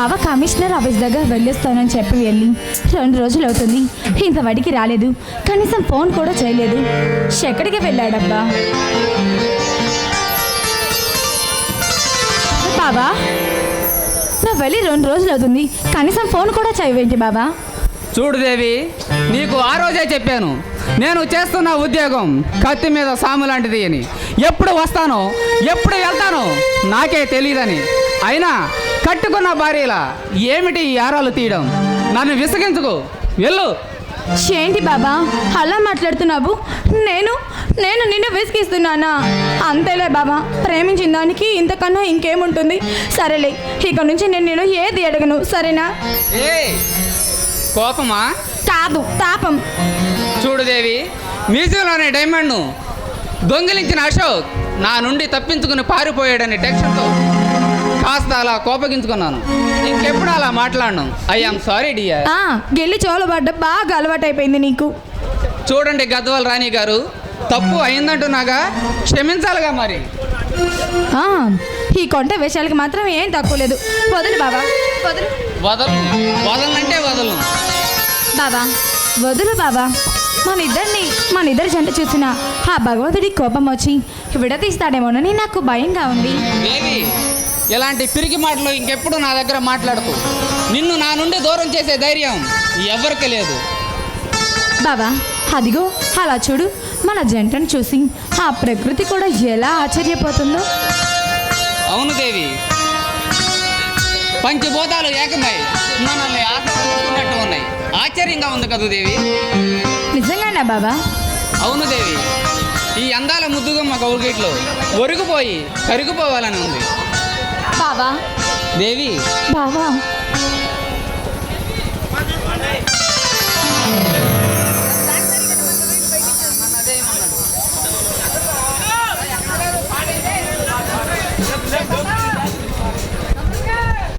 బావ commissioner office దగ్గర వెళ్ళొస్తానని చెప్పి వెళ్ళి రెండు రోజులు అవుతుంది. ఇంతవడికి రాలేదు. కనీసం ఫోన్ కూడా చేయలేదు. ఎక్కడికి వెళ్ళాడబ్బా? బాబా నా వెళ్ళి రెండు రోజులు అవుతుంది. కనీసం ఫోన్ కూడా చేయవేంటి బాబా చూడు దేవి నీకు ఆ రోజే చెప్పాను. నేను చేస్తున్న ఉద్యోగం కత్తి మీద సాము లాంటిది అని. ఎప్పుడు వస్తానో ఎప్పుడు వెళ్తానో నాకే తెలియదని. అయినా కట్టుకున్న భార్యలా? ఏమిటి ఈ ఆరాలు తీయడం? నన్ను విసిగించుకో. వెళ్ళు. ఏంటి బాబా? అలా మాట్లాడుతున్నావు? నేను నేను నిన్ను విసిగిస్తున్నానా? అంతేలే బాబా. ప్రేమించిన దానికి ఇంతకన్నా ఇంకేముంటుంది? సరేలే ఇక నుంచి నేను నేను ఏది అడగను సరేనా? కోపమా? కాదు తాపం చూడు దేవి మ్యూజియంలోని డైమండ్ను దొంగిలించిన అశోక్ నా నుండి తప్పించుకుని పారిపోయాడని టెన్షన్తో కాస్త అలా కోపగించుకున్నాను. ఇంకెప్పుడు అలా మాట్లాడను? I am sorry dear. ఆ, గెల్లి చోలబడ్డ బాగా అలవాటైపోయింది నీకు. చూడండి గద్వాల్ రాణి గారు తప్పు అయిందంటున్నాగా? క్షమించాలిగా మరి? ఆ, ఈ కొంట విషయాలకి మాత్రం ఏం తక్కువ లేదు. వదులు బాబా వదులు. వదలు వదలంటే వదలను. బాబా వదులు బాబా. మన ఇద్దరిని మన ఇద్దరి జంట చూసిన ఆ భగవంతుడి కోపం వచ్చి విడతీస్తాడేమోనని నాకు భయంగా ఉంది. దేవి ఇలాంటి పిరికి మాటలు ఇంకెప్పుడు నా దగ్గర మాట్లాడకు. నిన్ను నా నుండి దూరం చేసే ధైర్యం ఎవరికి లేదు. బాబా అదిగో అలా చూడు. మన జంటను చూసి ఆ ప్రకృతి కూడా ఎలా ఆశ్చర్యపోతుందో. అవును దేవి. పంచభూతాలు ఏకమై మనల్ని ఆకర్షిస్తున్నట్టు ఉన్నాయి. ఆశ్చర్యంగా ఉంది కదా దేవి? నిజంగానా బాబా? అవును దేవి. ఈ అందాల ముద్దుగమ్మ కౌగిట్లో ఒరిగిపోయి కరిగిపోవాలని ఉంది. బాబా దేవి బావా